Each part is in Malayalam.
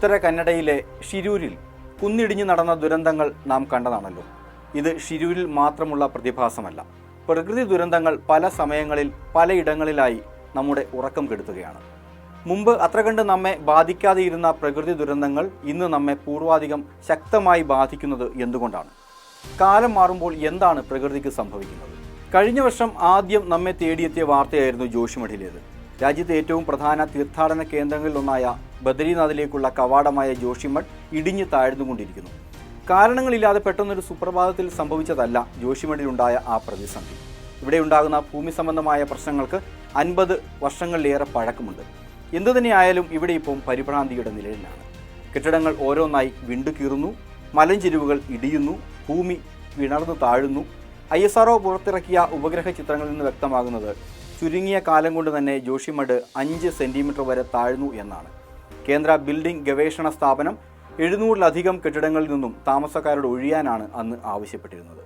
ഉത്തര കന്നഡയിലെ ഷിരൂരിൽ കുന്നിടിഞ്ഞു നടന്ന ദുരന്തങ്ങൾ നാം കണ്ടതാണല്ലോ. ഇത് ഷിരൂരിൽ മാത്രമുള്ള പ്രതിഭാസമല്ല. പ്രകൃതി ദുരന്തങ്ങൾ പല സമയങ്ങളിൽ പലയിടങ്ങളിലായി നമ്മുടെ ഉറക്കം കെടുത്തുകയാണ്. മുമ്പ് അത്ര കണ്ട് നമ്മെ ബാധിക്കാതെയിരുന്ന പ്രകൃതി ദുരന്തങ്ങൾ ഇന്ന് നമ്മെ പൂർവാധികം ശക്തമായി ബാധിക്കുന്നത് എന്തുകൊണ്ടാണ്? കാലം മാറുമ്പോൾ എന്താണ് പ്രകൃതിക്ക് സംഭവിക്കുന്നത്? കഴിഞ്ഞ വർഷം ആദ്യം നമ്മെ തേടിയെത്തിയ വാർത്തയായിരുന്നു ജോഷിമഠിലേത്. രാജ്യത്തെ ഏറ്റവും പ്രധാന തീർത്ഥാടന കേന്ദ്രങ്ങളിലൊന്നായ ബദരീനാഥിലേക്കുള്ള കവാടമായ ജോഷിമഠ് ഇടിഞ്ഞു താഴ്ന്നുകൊണ്ടിരിക്കുന്നു. കാരണങ്ങളില്ലാതെ പെട്ടെന്നൊരു സുപ്രഭാതത്തിൽ സംഭവിച്ചതല്ല ജോഷിമഠിലുണ്ടായ ആ പ്രതിസന്ധി. ഇവിടെ ഉണ്ടാകുന്ന ഭൂമി സംബന്ധമായ പ്രശ്നങ്ങൾക്ക് അൻപത് വർഷങ്ങളിലേറെ പഴക്കമുണ്ട്. എന്തു തന്നെയായാലും ഇവിടെ ഇപ്പം പരിഭ്രാന്തിയുടെ നിലയിലാണ് കെട്ടിടങ്ങൾ ഓരോന്നായി വിണ്ടുകീറുന്നു മലഞ്ചെരിവുകൾ ഇടിയുന്നു ഭൂമി വിണർന്നു താഴുന്നു. ഐ എസ് പുറത്തിറക്കിയ ഉപഗ്രഹ ചിത്രങ്ങളിൽ നിന്ന് വ്യക്തമാകുന്നത് ചുരുങ്ങിയ കാലം കൊണ്ട് തന്നെ ജോഷിമഠ് അഞ്ച് സെന്റിമീറ്റർ വരെ താഴ്ന്നു എന്നാണ്. കേന്ദ്ര ബിൽഡിംഗ് ഗവേഷണ സ്ഥാപനം എഴുന്നൂറിലധികം കെട്ടിടങ്ങളിൽ നിന്നും താമസക്കാരോട് ഒഴിയാനാണ് അന്ന് ആവശ്യപ്പെട്ടിരുന്നത്.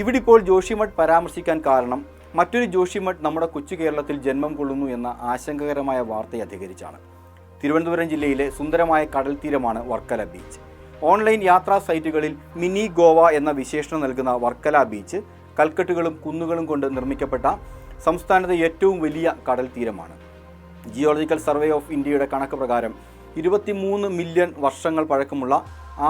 ഇവിടിപ്പോൾ ജോഷിമഠ് പരാമർശിക്കാൻ കാരണം മറ്റൊരു ജോഷിമഠ് നമ്മുടെ കൊച്ചു കേരളത്തിൽ ജന്മം കൊള്ളുന്നു എന്ന ആശങ്കകരമായ വാർത്തയെ അധികരിച്ചാണ്. തിരുവനന്തപുരം ജില്ലയിലെ സുന്ദരമായ കടൽ തീരമാണ് വർക്കല ബീച്ച്. ഓൺലൈൻ യാത്രാ സൈറ്റുകളിൽ മിനി ഗോവ എന്ന വിശേഷണം നൽകുന്ന വർക്കല ബീച്ച് കൽക്കെട്ടുകളും കുന്നുകളും കൊണ്ട് നിർമ്മിക്കപ്പെട്ട സംസ്ഥാനത്തെ ഏറ്റവും വലിയ കടൽ തീരമാണ്. ജിയോളജിക്കൽ സർവേ ഓഫ് ഇന്ത്യയുടെ കണക്ക് പ്രകാരം ഇരുപത്തിമൂന്ന് മില്യൺ വർഷങ്ങൾ പഴക്കമുള്ള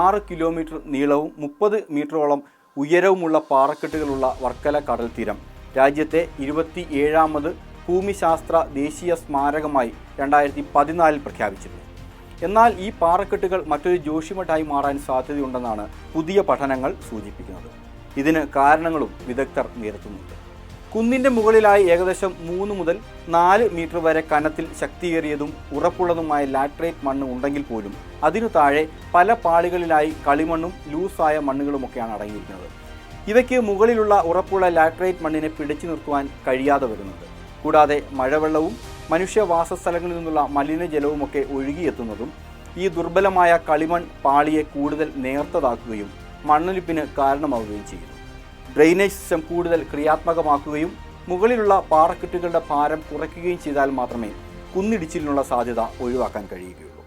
ആറ് കിലോമീറ്റർ നീളവും മുപ്പത് മീറ്ററോളം ഉയരവുമുള്ള പാറക്കെട്ടുകളുള്ള വർക്കല കടൽ തീരം രാജ്യത്തെ ഇരുപത്തി ഏഴാമത് ഭൂമിശാസ്ത്ര ദേശീയ സ്മാരകമായി രണ്ടായിരത്തി പതിനാലിൽ പ്രഖ്യാപിച്ചിരുന്നു. എന്നാൽ ഈ പാറക്കെട്ടുകൾ മറ്റൊരു ജോഷിമഠായി മാറാൻ സാധ്യതയുണ്ടെന്നാണ് പുതിയ പഠനങ്ങൾ സൂചിപ്പിക്കുന്നത്. ഇതിന് കാരണങ്ങളും വിദഗ്ധർ നിരത്തുന്നുണ്ട് കുന്നിന്റെ മുകളിലായി ഏകദേശം മൂന്ന് മുതൽ നാല് മീറ്റർ വരെ കനത്തിൽ ശക്തിയേറിയതും ഉറപ്പുള്ളതുമായ ലാറ്ററൈറ്റ് മണ്ണ് ഉണ്ടെങ്കിൽ പോലും അതിനു താഴെ പല പാളികളിലായി കളിമണ്ണും ലൂസായ മണ്ണുകളുമൊക്കെയാണ് അടങ്ങിയിരിക്കുന്നത്. ഇവയ്ക്ക് മുകളിലുള്ള ഉറപ്പുള്ള ലാറ്ററൈറ്റ് മണ്ണിനെ പിടിച്ചു നിർത്തുവാൻ കഴിയാതെ വരുന്നത് കൂടാതെ മഴവെള്ളവും മനുഷ്യവാസസ്ഥലങ്ങളിൽ നിന്നുള്ള മലിനജലവുമൊക്കെ ഒഴുകിയെത്തുന്നതും ഈ ദുർബലമായ കളിമൺ പാളിയെ കൂടുതൽ നേർത്തതാക്കുകയും മണ്ണൊലിപ്പിന് കാരണമാവുകയും ചെയ്യുന്നു. ഡ്രെയിനേജ് സിസ്റ്റം കൂടുതൽ ക്രിയാത്മകമാക്കുകയും മുകളിലുള്ള പാറക്കെട്ടുകളുടെ ഭാരം കുറയ്ക്കുകയും ചെയ്താൽ മാത്രമേ കുന്നിടിച്ചിലിനുള്ള സാധ്യത ഒഴിവാക്കാൻ കഴിയുകയുള്ളൂ.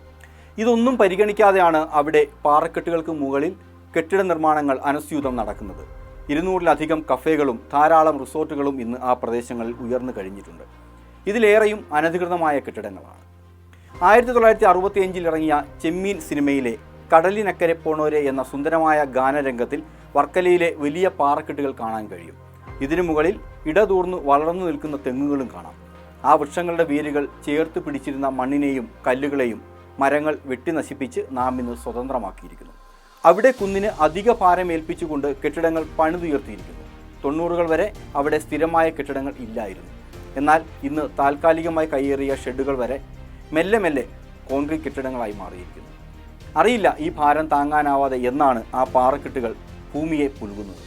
ഇതൊന്നും പരിഗണിക്കാതെയാണ് അവിടെ പാറക്കെട്ടുകൾക്ക് മുകളിൽ കെട്ടിട നിർമ്മാണങ്ങൾ അനുസ്യൂതം നടക്കുന്നത്. ഇരുന്നൂറിലധികം കഫേകളും ധാരാളം റിസോർട്ടുകളും ഇന്ന് ആ പ്രദേശങ്ങളിൽ ഉയർന്നു കഴിഞ്ഞിട്ടുണ്ട്. ഇതിലേറെയും അനധികൃതമായ കെട്ടിടങ്ങളാണ്. ആയിരത്തി തൊള്ളായിരത്തി അറുപത്തിയഞ്ചിൽ ഇറങ്ങിയ ചെമ്മീൻ സിനിമയിലെ കടലിനക്കരെ പോണോരെ എന്ന സുന്ദരമായ ഗാനരംഗത്തിൽ വർക്കലയിലെ വലിയ പാറക്കെട്ടുകൾ കാണാൻ കഴിയും. ഇതിനു മുകളിൽ ഇടതൂർന്നു വളർന്നു നിൽക്കുന്ന തെങ്ങുകളും കാണാം. ആ വൃക്ഷങ്ങളുടെ വേരുകൾ ചേർത്ത് പിടിച്ചിരുന്ന മണ്ണിനെയും കല്ലുകളെയും മരങ്ങൾ വെട്ടി നശിപ്പിച്ച് നാം ഇന്ന് സ്വതന്ത്രമാക്കിയിരിക്കുന്നു. അവിടെ കുന്നിന് അധിക ഭാരമേൽപ്പിച്ചുകൊണ്ട് കെട്ടിടങ്ങൾ പണിതുയർത്തിയിരിക്കുന്നു. തൊണ്ണൂറുകൾ വരെ അവിടെ സ്ഥിരമായ കെട്ടിടങ്ങൾ ഇല്ലായിരുന്നു. എന്നാൽ ഇന്ന് താൽക്കാലികമായി കയ്യേറിയ ഷെഡുകൾ വരെ മെല്ലെ മെല്ലെ കോൺക്രീറ്റ് കെട്ടിടങ്ങളായി മാറിയിരിക്കുന്നു. അറിയില്ല ഈ ഭാരം താങ്ങാനാവാതെ എന്നാണ് ആ പാറക്കെട്ടുകൾ ഭൂമിയെ പുലുകുന്നത്.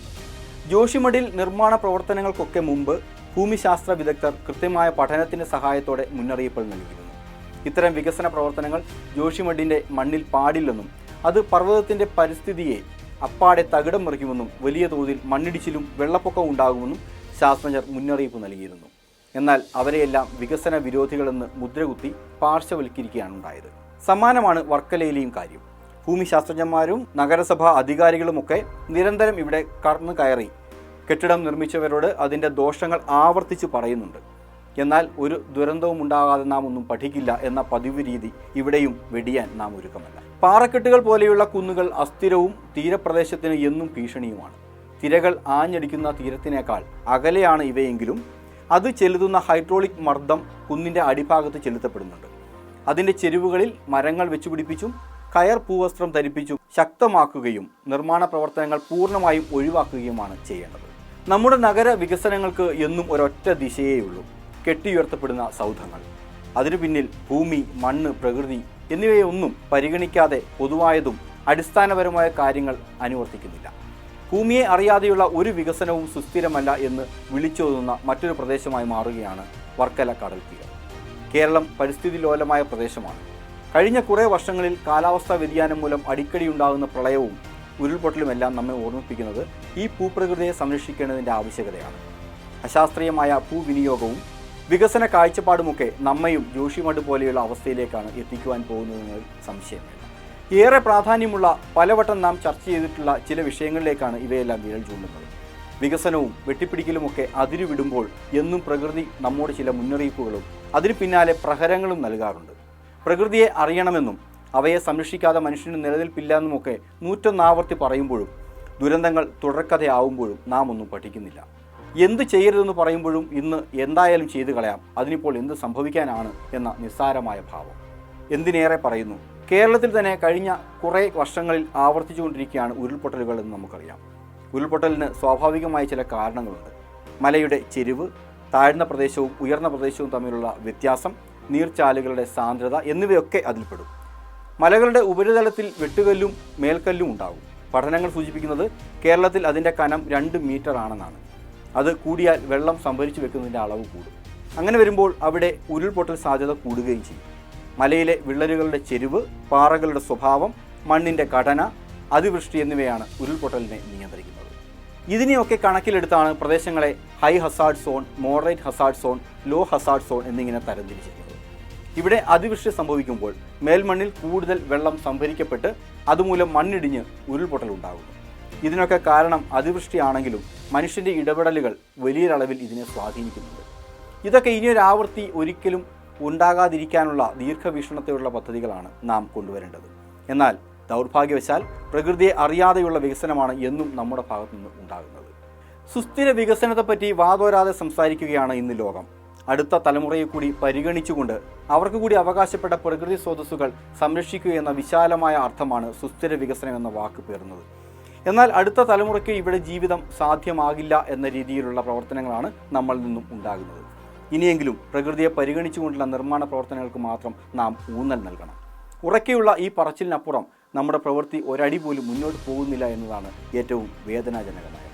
ജോഷിമഠിൽ നിർമ്മാണ പ്രവർത്തനങ്ങൾക്കൊക്കെ മുമ്പ് ഭൂമിശാസ്ത്ര വിദഗ്ധർ കൃത്യമായ പഠനത്തിന്റെ സഹായത്തോടെ മുന്നറിയിപ്പുകൾ നൽകിയിരുന്നു. ഇത്തരം വികസന പ്രവർത്തനങ്ങൾ ജോഷിമഠിന്റെ മണ്ണിൽ പാടില്ലെന്നും അത് പർവതത്തിന്റെ പരിസ്ഥിതിയെ അപ്പാടെ തകിടം മറിക്കുമെന്നും വലിയ തോതിൽ മണ്ണിടിച്ചിലും വെള്ളപ്പൊക്കവും ഉണ്ടാകുമെന്നും ശാസ്ത്രജ്ഞർ മുന്നറിയിപ്പ് നൽകിയിരുന്നു. എന്നാൽ അവരെയെല്ലാം വികസന വിരോധികളെന്ന് മുദ്രകുത്തി പാർശ്വവൽക്കരിക്കുകയാണ് ഉണ്ടായത് സമാനമാണ് വർക്കലയിലെയും കാര്യം. ഭൂമിശാസ്ത്രജ്ഞന്മാരും നഗരസഭാ അധികാരികളുമൊക്കെ നിരന്തരം ഇവിടെ കടന്നു കയറി കെട്ടിടം നിർമ്മിച്ചവരോട് അതിന്റെ ദോഷങ്ങൾ ആവർത്തിച്ച് പറയുന്നുണ്ട്. എന്നാൽ ഒരു ദുരന്തവും ഉണ്ടാകാതെ നാം ഒന്നും പഠിക്കില്ല എന്ന പതിവ് രീതി ഇവിടെയും വെടിയാൻ നാം ഒരുക്കമല്ല. പാറക്കെട്ടുകൾ പോലെയുള്ള കുന്നുകൾ അസ്ഥിരവും തീരപ്രദേശത്തിന് എന്നും ഭീഷണിയുമാണ്. തിരകൾ ആഞ്ഞടിക്കുന്ന തീരത്തിനേക്കാൾ അകലെയാണ് ഇവയെങ്കിലും അത് ചെലുത്തുന്ന ഹൈഡ്രോളിക് മർദ്ദം കുന്നിന്റെ അടിഭാഗത്ത് ചെലുത്തപ്പെടുന്നുണ്ട്. അതിന്റെ ചെരുവുകളിൽ മരങ്ങൾ വെച്ചുപിടിപ്പിച്ചും കയർ പൂവസ്ത്രം ധരിപ്പിച്ചു ശക്തമാക്കുകയും നിർമ്മാണ പ്രവർത്തനങ്ങൾ പൂർണമായും ഒഴിവാക്കുകയുമാണ് ചെയ്യേണ്ടത്. നമ്മുടെ നഗര വികസനങ്ങൾക്ക് എന്നും ഒരൊറ്റ ദിശയേയുള്ളൂ കെട്ടിയുയർത്തപ്പെടുന്ന സൗധങ്ങൾ. അതിനു പിന്നിൽ ഭൂമി മണ്ണ് പ്രകൃതി എന്നിവയൊന്നും പരിഗണിക്കാതെ പൊതുവായതും അടിസ്ഥാനപരമായ കാര്യങ്ങൾ അനുവർത്തിക്കുന്നില്ല. ഭൂമിയെ അറിയാതെയുള്ള ഒരു വികസനവും സുസ്ഥിരമല്ല എന്ന് വിളിച്ചോതുന്ന മറ്റൊരു പ്രദേശമായി മാറുകയാണ് വർക്കല കടൽ തീരം കേരളം പരിസ്ഥിതി ലോലമായ പ്രദേശമാണ്. കഴിഞ്ഞ കുറേ വർഷങ്ങളിൽ കാലാവസ്ഥാ വ്യതിയാനം മൂലം അടിക്കടി ഉണ്ടാകുന്ന പ്രളയവും ഉരുൾപൊട്ടലുമെല്ലാം നമ്മെ ഓർമ്മിപ്പിക്കുന്നത് ഈ ഭൂപ്രകൃതിയെ സംരക്ഷിക്കേണ്ടതിന്റെ ആവശ്യകതയാണ്. അശാസ്ത്രീയമായ ഭൂവിനിയോഗവും വികസന കാഴ്ചപ്പാടുമൊക്കെ നമ്മയും ജോഷിമഠ് പോലെയുള്ള അവസ്ഥയിലേക്കാണ് എത്തിക്കുവാൻ പോകുന്നതെന്ന് സംശയമില്ല. ഏറെ പ്രാധാന്യമുള്ള പലവട്ടം നാം ചർച്ച ചെയ്തിട്ടുള്ള ചില വിഷയങ്ങളിലേക്കാണ് ഇവയെല്ലാം വിരൽ ചൂണ്ടുന്നത്. വികസനവും വെട്ടിപ്പിടിക്കലുമൊക്കെ അതിരുവിടുമ്പോൾ എന്നും പ്രകൃതി നമ്മോട് ചില മുന്നറിയിപ്പുകളും അതിന് പിന്നാലെ പ്രഹരങ്ങളും നൽകാറുണ്ട്. പ്രകൃതിയെ അറിയണമെന്നും അവയെ സംരക്ഷിക്കാതെ മനുഷ്യന് നിലനിൽപ്പില്ല എന്നുമൊക്കെ നൂറ്റൊന്നാവർത്തി പറയുമ്പോഴും ദുരന്തങ്ങൾ തുടർക്കഥയാവുമ്പോഴും നാം ഒന്നും പഠിക്കുന്നില്ല. എന്ത് ചെയ്യരുതെന്ന് പറയുമ്പോഴും ഇന്ന് എന്തായാലും ചെയ്തു കളയാം. അതിനിപ്പോൾ എന്ത് സംഭവിക്കാനാണ് എന്ന നിസ്സാരമായ ഭാവം. എന്തിനേറെ പറയുന്നു? കേരളത്തിൽ തന്നെ കഴിഞ്ഞ കുറേ വർഷങ്ങളിൽ ആവർത്തിച്ചുകൊണ്ടിരിക്കുകയാണ് ഉരുൾപൊട്ടലുകൾ എന്ന് നമുക്കറിയാം. ഉരുൾപൊട്ടലിന് സ്വാഭാവികമായ ചില കാരണങ്ങളുണ്ട്. മലയുടെ ചെരിവ് താഴ്ന്ന പ്രദേശവും ഉയർന്ന പ്രദേശവും തമ്മിലുള്ള വ്യത്യാസം നീർച്ചാലുകളുടെ സാന്ദ്രത എന്നിവയൊക്കെ അതിൽപ്പെടും. മലകളുടെ ഉപരിതലത്തിൽ വെട്ടുകല്ലും മേൽക്കല്ലും ഉണ്ടാകും പഠനങ്ങൾ സൂചിപ്പിക്കുന്നത് കേരളത്തിൽ അതിന്റെ കനം രണ്ട് മീറ്റർ ആണെന്നാണ്. അത് കൂടിയാൽ വെള്ളം സംഭരിച്ചു വെക്കുന്നതിന്റെ അളവ് കൂടും. അങ്ങനെ വരുമ്പോൾ അവിടെ ഉരുൾപൊട്ടൽ സാധ്യത കൂടുകയും ചെയ്യും. മലയിലെ വിള്ളലുകളുടെ ചെരിവ് പാറകളുടെ സ്വഭാവം മണ്ണിന്റെ ഘടന അതിവൃഷ്ടി എന്നിവയാണ് ഉരുൾപൊട്ടലിനെ നിയന്ത്രിക്കുന്നത്. ഇതിനെയൊക്കെ കണക്കിലെടുത്താണ് പ്രദേശങ്ങളെ high hazard zone moderate hazard zone low hazard zone എന്നിങ്ങനെ തരംതിരിച്ചിട്ടുള്ളത് ഇവിടെ അതിവൃഷ്ടി സംഭവിക്കുമ്പോൾ മേൽമണ്ണിൽ കൂടുതൽ വെള്ളം സംഭരിക്കപ്പെട്ട് അതുമൂലം മണ്ണിടിഞ്ഞ് ഉരുൾപൊട്ടൽ ഉണ്ടാകുന്നു. ഇതിനൊക്കെ കാരണം അതിവൃഷ്ടിയാണെങ്കിലും മനുഷ്യന്റെ ഇടപെടലുകൾ വലിയൊരളവിൽ ഇതിനെ സ്വാധീനിക്കുന്നുണ്ട്. ഇതൊക്കെ ഇനിയൊരാവൃത്തി ഒരിക്കലും ഉണ്ടാകാതിരിക്കാനുള്ള ദീർഘവീക്ഷണത്തെയുള്ള പദ്ധതികളാണ് നാം കൊണ്ടുവരേണ്ടത്. എന്നാൽ ദൗർഭാഗ്യവശാൽ പ്രകൃതിയെ അറിയാതെയുള്ള വികസനമാണ് എന്നും നമ്മുടെ ഭാഗത്തു നിന്ന് ഉണ്ടാകുന്നത്. സുസ്ഥിര വികസനത്തെപ്പറ്റി വാതോരാതെ സംസാരിക്കുകയാണ് ഇന്ന് ലോകം. അടുത്ത തലമുറയെ കൂടി പരിഗണിച്ചുകൊണ്ട് അവർക്ക് കൂടി അവകാശപ്പെട്ട പ്രകൃതി സ്രോതസ്സുകൾ സംരക്ഷിക്കുക എന്ന വിശാലമായ അർത്ഥമാണ് സുസ്ഥിര വികസനം എന്ന വാക്ക് പേറുന്നത്. എന്നാൽ അടുത്ത തലമുറയ്ക്ക് ഇവിടെ ജീവിതം സാധ്യമാകില്ല എന്ന രീതിയിലുള്ള പ്രവർത്തനങ്ങളാണ് നമ്മളിൽ നിന്നും ഉണ്ടാകുന്നത്. ഇനിയെങ്കിലും പ്രകൃതിയെ പരിഗണിച്ചുകൊണ്ടുള്ള നിർമ്മാണ പ്രവർത്തനങ്ങൾക്ക് മാത്രം നാം ഊന്നൽ നൽകണം. ഉറക്കെയുള്ള ഈ പറച്ചിലിനപ്പുറം നമ്മുടെ പ്രവൃത്തി ഒരടി പോലും മുന്നോട്ട് പോകുന്നില്ല എന്നതാണ് ഏറ്റവും വേദനാജനകമായ